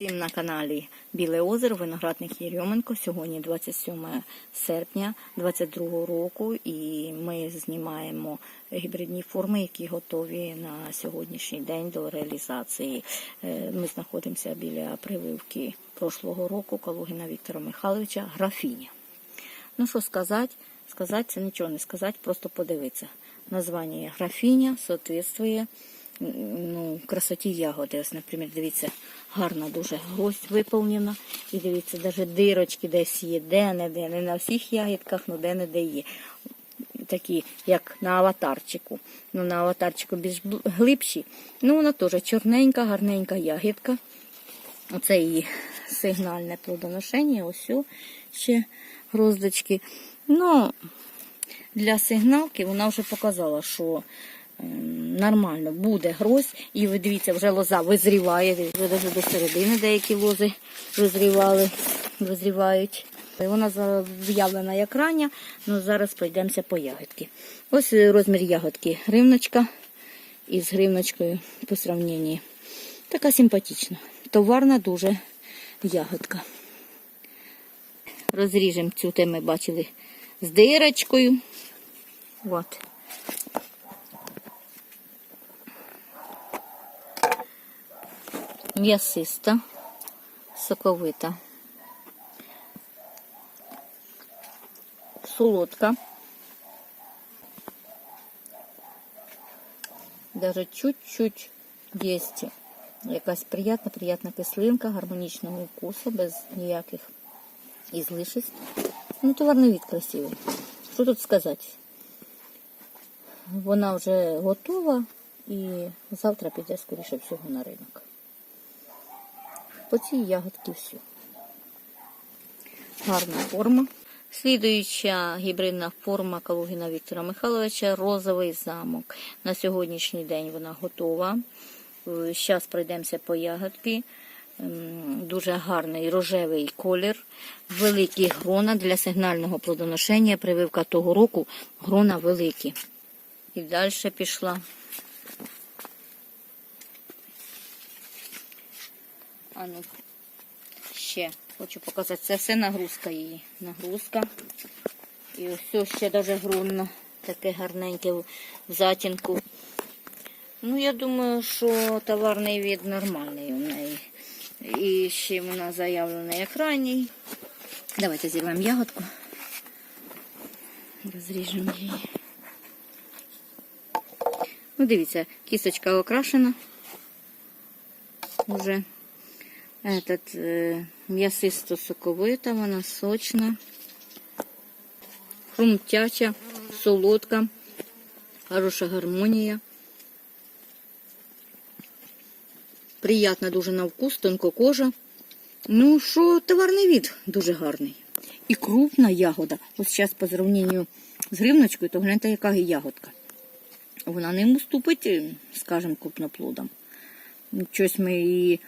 Всім на каналі Біле озеро, виноградник Єрьоменко. Сьогодні 27 серпня 2022 року і ми знімаємо гібридні форми, які готові на сьогоднішній день до реалізації. Е, Ми знаходимося біля прививки прошлого року Калугіна Віктора Михайловича Графіня. Ну що сказати? Сказати це нічого не сказати, просто подивитися. Названня графіня соответствує ну, красоті ягоди. Ось, наприклад, дивіться, гарна дуже гроздь виповнена. І дивіться, навіть дирочки десь є, де-не-де, не на всіх ягідках, але де-не-де є. Такі, як на аватарчику. Ну, на аватарчику більш глибші. Ну, вона теж чорненька, гарненька ягідка. Оце її сигнальне плодоношення. Ось ще гроздочки. Ну, для сигналки вона вже показала, що нормально буде грозь. І ви дивіться, вже лоза визріває. Вже навіть до середини деякі лози визрівали, визрівають. Вона заявлена як рання, але зараз пройдемося по ягодки. Ось розмір ягодки гривночка із гривночкою по сравненні. Така симпатична. Товарна дуже ягодка. Розріжемо цю те ми бачили з дирочкою. От. М'ясиста, соковита. Солодка. Даже чуть-чуть есть якась приятна, приятна кислинка, гармонічного вкусу, без ніяких ізлишеств. Ну, товарний від красивий. Що тут сказати? Вона вже готова і завтра піде, скоріше всього, на ринок. По цій ягодці все. Гарна форма. Слідуюча гібридна форма Калугіна Віктора Михайловича розовий замок. На сьогоднішній день вона готова. Зараз пройдемося по ягодки. Дуже гарний рожевий колір, великі грона для сигнального плодоношення. Прививка того року грона великі. І далі пішла. А ну, ще хочу показати. Це все нагрузка її. Нагрузка. І ось ще даже гронно. Таке гарненьке в затінку. Ну, я думаю, що товарний від нормальний у неї. І ще вона заявлена як ранній. Давайте зірвемо ягодку. Розріжемо її. Ну, дивіться, кісточка окрашена. Уже этот э, м'ясисто соковита, вона сочна, хрумтяча, солодка, хороша гармонія. Приятна дуже на вкус, тонко кожа. Ну, що товарний від дуже гарний. І крупна ягода. Ось зараз по зрівнянню з гривночкою, то гляньте, яка ягодка. Вона не уступить, е, скажімо, крупноплодам. Щось ми її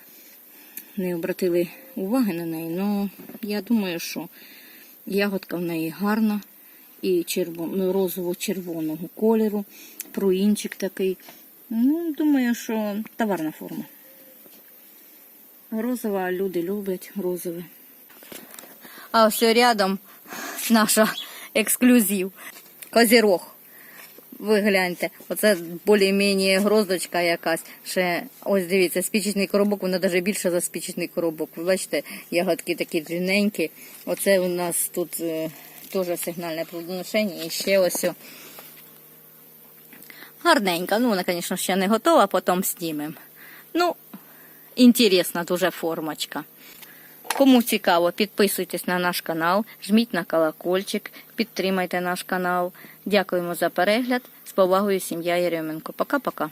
не обратили уваги на неї, але я думаю, що ягодка в неї гарна і червон, ну, розово-червоного кольору, пруїнчик такий. Ну, думаю, що товарна форма. Розова люди люблять розове. А ось рядом наша ексклюзив. Козірог. Ви гляньте, оце більш-менш гроздочка якась. Ще ось дивіться, спічечний коробок, вона навіть більша за спічечний коробок. Ви бачите, ягодки такі дрібненькі. Оце у нас тут е, теж сигнальне плодоношення. І ще ось. о. Гарненька. Ну, вона, звісно, ще не готова, потім знімемо. Ну, інтересна дуже формочка. Кому цікаво, підписуйтесь на наш канал, жміть на колокольчик, підтримайте наш канал. Дякуємо за перегляд. З повагою, сім'я Єременко. Пока-пока.